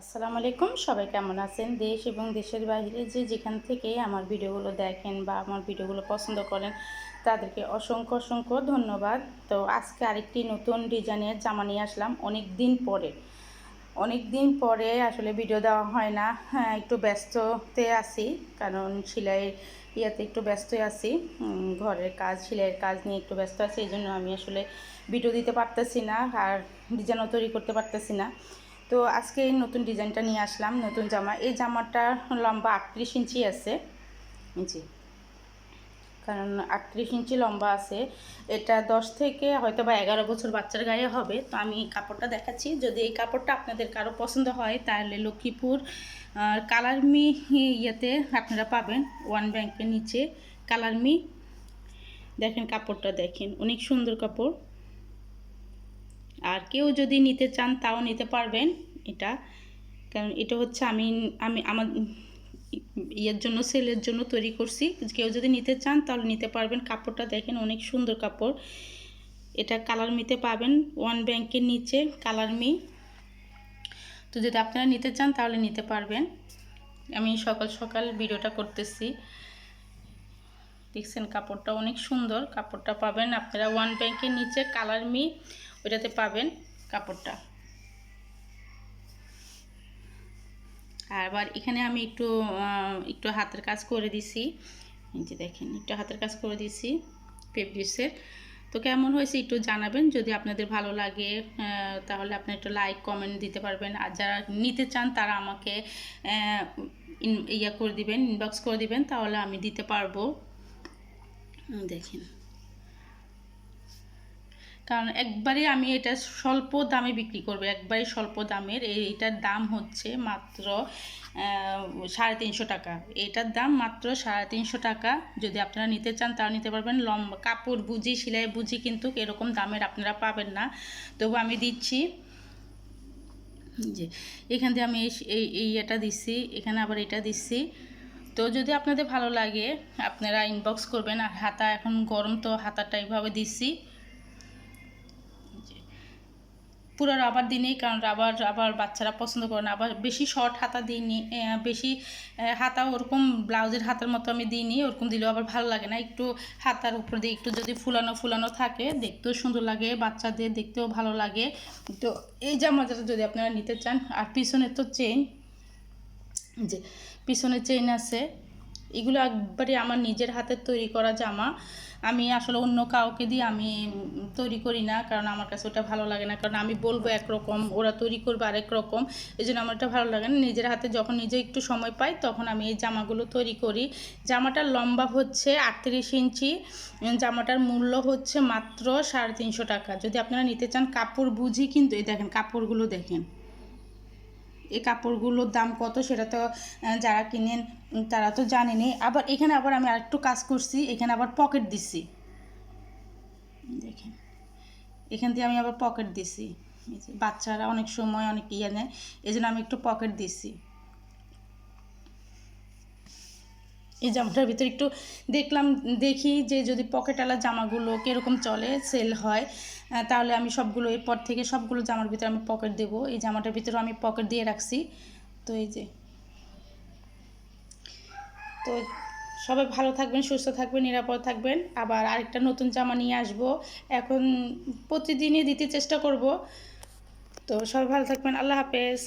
আসসালামু আলাইকুম। সবাই কেমন আছেন? দেশ এবং দেশের বাইরে যে যেখান থেকে আমার ভিডিওগুলো দেখেন বা আমার ভিডিওগুলো পছন্দ করেন, তাদেরকে অসংখ্য অসংখ্য ধন্যবাদ। তো আজকে আরেকটি নতুন ডিজাইনের জামা নিয়ে আসলাম অনেক দিন পরে। অনেক দিন পরে আসলে ভিডিও দেওয়া হয় না। হ্যাঁ একটু ব্যস্ততে আছি, কারণ সেলাই ইয়াতে একটু ব্যস্ত আছি। ঘরের কাজ, সেলাইয়ের কাজ নিয়ে একটু ব্যস্ত আছি, এই জন্য আমি আসলে ভিডিও দিতে পারতেছি না আর ডিজাইনও তৈরি করতে পারতেছি না। তো আজকে এই নতুন ডিজাইনটা নিয়ে আসলাম, নতুন জামা। এই জামাটা লম্বা আটত্রিশ ইঞ্চি আছে। ইঞ্চি কারণ আটত্রিশ ইঞ্চি লম্বা আছে। এটা দশ থেকে হয়তো বা এগারো বছর বাচ্চার গায়ে হবে। তো আমি কাপড়টা দেখাচ্ছি। যদি এই কাপড়টা আপনাদের কারও পছন্দ হয়, তাহলে লক্ষ্মীপুর কালারমি ইয়েতে আপনারা পাবেন। ওয়ান ব্যাংকের নিচে কালারমি। দেখেন কাপড়টা দেখেন, অনেক সুন্দর কাপড়। আর কেউ যদি নিতে চান, তাও নিতে পারবেন। এটা। কারণ এটা হচ্ছে আমি আমি আমার ইয়ের জন্য, সেলের জন্য তৈরি করছি। কেউ যদি নিতে চান তাহলে নিতে পারবেন। কাপড়টা দেখেন অনেক সুন্দর কাপড়। এটা কালার মিতে পাবেন। ওয়ান ব্যাংকের নিচে কালার মি। তো যদি আপনারা নিতে চান তাহলে নিতে পারবেন। আমি সকাল সকাল ভিডিওটা করতেছি। দেখছেন কাপড়টা অনেক সুন্দর। কাপড়টা পাবেন আপনারা ওয়ান ব্যাংকের নিচে কালার মি, ওইটাতে পাবেন কাপড়টা। আবার এখানে আমি একটু একটু হাতের কাজ করে দিছি। এই যে দেখেন, একটু হাতের কাজ করে দিছি ফেব্রিক্সের তো কেমন হয়েছে একটু জানাবেন, যদি আপনাদের ভালো লাগে তাহলে আপনি একটু লাইক, কমেন্ট দিতে পারবেন। আর যারা নিতে চান, তারা আমাকে ইয়া করে দিবেন ইনবক্স করে দিবেন, তাহলে আমি দিতে পারব। দেখেন। কারণ একবারে আমি এটা স্বল্প দামে বিক্রি করব, একবারে স্বল্প দামের। এইটার দাম হচ্ছে মাত্র সাড়ে তিনশো টাকা। এটার দাম মাত্র সাড়ে তিনশো টাকা। যদি আপনারা নিতে চান তাও নিতে পারবেন। লম্বা কাপড় বুঝি, সেলাই বুঝি কিন্তু এরকম দামের আপনারা পাবেন না। তবু আমি দিচ্ছি। যে, এখান দিয়ে আমি এই এই এটা দিচ্ছি, এখানে আবার এটা দিচ্ছি। তো যদি আপনাদের ভালো লাগে, আপনারা ইনবক্স করবেন। আর হাতা এখন গরম তো, হাতাটা এইভাবে দিচ্ছি। পুরো রাবার দিনেই, কারণ রাবার আবার বাচ্চারা পছন্দ করে না। আবার বেশি শর্ট হাতা দিইনি বেশি হাতা ওরকম ব্লাউজের হাতার মতো আমি দিইনি, ওরকম দিলেও আবার ভালো লাগে না। একটু হাতার উপর দিয়ে একটু যদি ফুলানো ফুলানো থাকে, দেখতেও সুন্দর লাগে, বাচ্চাদের দেখতেও ভালো লাগে। তো এই জামাটা যদি আপনারা নিতে চান, আর পিছনে তো চেন যে পিছনে চেইন আছে, এগুলো একবারে আমার নিজের হাতের তৈরি করা জামা। আমি আসলে অন্য কাউকে দিয়ে আমি তৈরি করি না, কারণ আমার কাছে ওটা ভালো লাগে না। কারণ আমি বলব একরকম, ওরা তৈরি করবে আরেক রকম এই জন্য আমার এটা ভালো লাগে না। নিজের হাতে যখন নিজে একটু সময় পাই, তখন আমি এই জামাগুলো তৈরি করি। জামাটার লম্বা হচ্ছে আটত্রিশ ইঞ্চি, জামাটার মূল্য হচ্ছে মাত্র সাড়ে তিনশো টাকা। যদি আপনারা নিতে চান কাপড় বুঝি কিন্তু এই দেখেন, কাপড়গুলো দেখেন। এই কাপড়গুলোর দাম কত সেটা তো যারা কিনেন তারা তো জানেনি। আবার এখানে আবার আমি আরেকটু কাজ করছি, এখানে আবার পকেট দিছি। দেখেন, এখান দিয়ে আমি আবার পকেট দিছি। বাচ্চারা অনেক সময় অনেক ইয়ে নেয় এই জন্য আমি একটু পকেট দিছি। এই জামাটার ভিতরে একটু দেখলাম, দেখি যে যদি পকেটওয়ালা জামাগুলো কীরকম চলে সেল হয় তাহলে আমি সবগুলো এরপর থেকে সবগুলো জামার ভিতরে আমি পকেট দেবো। এই জামাটার ভিতরে আমি পকেট দিয়ে রাখছি। তো এই যে। তো সবাই ভালো থাকবেন, সুস্থ থাকবেন, নিরাপদ থাকবেন। আবার আরেকটা নতুন জামা নিয়ে আসব। এখন প্রতিদিনই দিতে চেষ্টা করব। তো সবাই ভালো থাকবেন। আল্লাহ হাফেজ।